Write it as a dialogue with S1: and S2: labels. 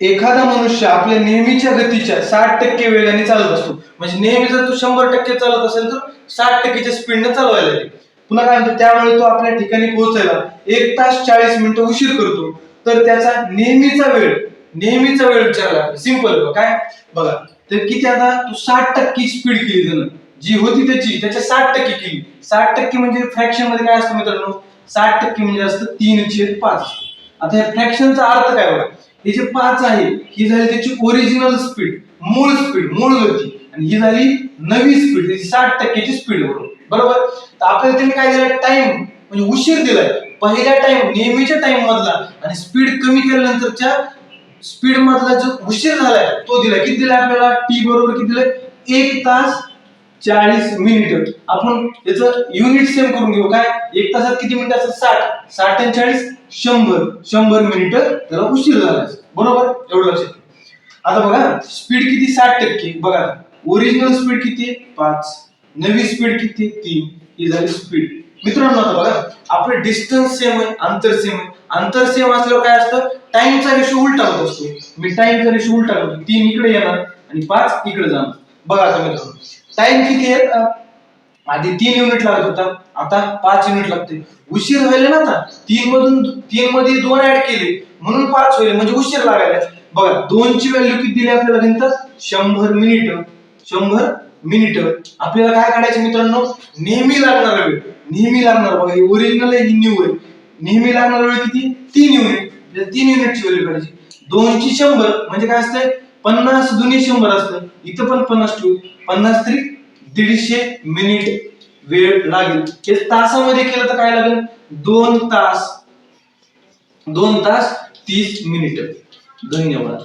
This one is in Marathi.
S1: एखादा मनुष्य आपल्या नेहमीच्या गतीच्या साठ टक्के वेगाने चालत असतो. म्हणजे नेहमी जर तो शंभर टक्के चालत असेल तर साठ टक्केच्या स्पीडने चालवायला लागेल पुन्हा काय म्हणतो त्यामुळे तो आपल्या ठिकाणी पोहोचायला एक तास चाळीस मिनिटं उशीर करतो. तर त्याचा नेहमीचा वेळ नेहमीचा वेळ विचारला. सिंपल काय? बघा. तर किती आता? तू साठ टक्के स्पीड केली त्यानं. जी होती त्याची त्याच्या साठ टक्के केली. साठ टक्के म्हणजे फ्रॅक्शनमध्ये काय असतं मित्रांनो? साठ टक्के म्हणजे असतं तीन छेद पाच. आता या फ्रॅक्शनचा अर्थ काय बघा? हे जे पाच आहे ही झाली त्याची ओरिजिनल स्पीड मूळ स्पीड मूळ गती. आणि ही झाली नवी स्पीड साठ टक्क्याची स्पीड बरोबर? तर आपल्याला त्यांनी काय दिलं टाइम म्हणजे उशीर दिलाय. पहिल्या टाइम नेहमीच्या टाइम मधला. आणि स्पीड कमी केल्यानंतरच्या स्पीड मधला जो उशीर झालाय तो दिला किती दिलाय आपल्याला? टी बरोबर किती दिलाय? एक तास चाळीस मिनिट आपण याचं युनिट सेम करून घेऊ. काय? एक तासात किती मिनिट असतात? साठ. साठ आणि चाळीस शंभर. शंभर मिनिट त्याला उशीर झाला बरोबर? एवढं लक्षात आता बघा स्पीड किती? साठ टक्के. बघा ओरिजिनल स्पीड किती पाच. नवी स्पीड किती तीन. ही झाली स्पीड मित्रांनो आता बघा आपलं डिस्टन्स सेम आहे अंतर सेम आहे. अंतर सेम असल्यावर काय असतं? टाइमचा रेशो उलटा होत असतो. मी टाइमचा रेशो उलटा करतो. तीन इकडे येणार आणि पाच इकडे जाणार. बघा आता मित्रांनो. टाइम किती आहे आधी तीन युनिट लागत होता आता पाच युनिट लागते. उशीर व्हायला ना आता तीन मधून तीन मध्ये दोन ऍड केले म्हणून पाच होईल म्हणजे उशीर लागायला. बघा दोनची व्हॅल्यू किती दिली आपल्याला नंतर? शंभर मिनिट शंभर मिनिट आपल्याला काय काढायचं मित्रांनो? नेहमी लागणार वेळ. नेहमी लागणार बघा हे ओरिजिनल आहे ही न्यू आहे. नेहमी लागणार वेळ किती? तीन युनिट म्हणजे तीन युनिटची व्हॅल्यू काढायची. दोनची शंभर म्हणजे काय असतंय? पन्नास दुनी शंभर असतं. इथं पण पन्नास ठेवू. पन्नास तरी दीडशे मिनिट वेळ लागेल. हे तासामध्ये केलं तर काय लागेल? दोन तास. दोन तास तीस मिनिट. धन्यवाद.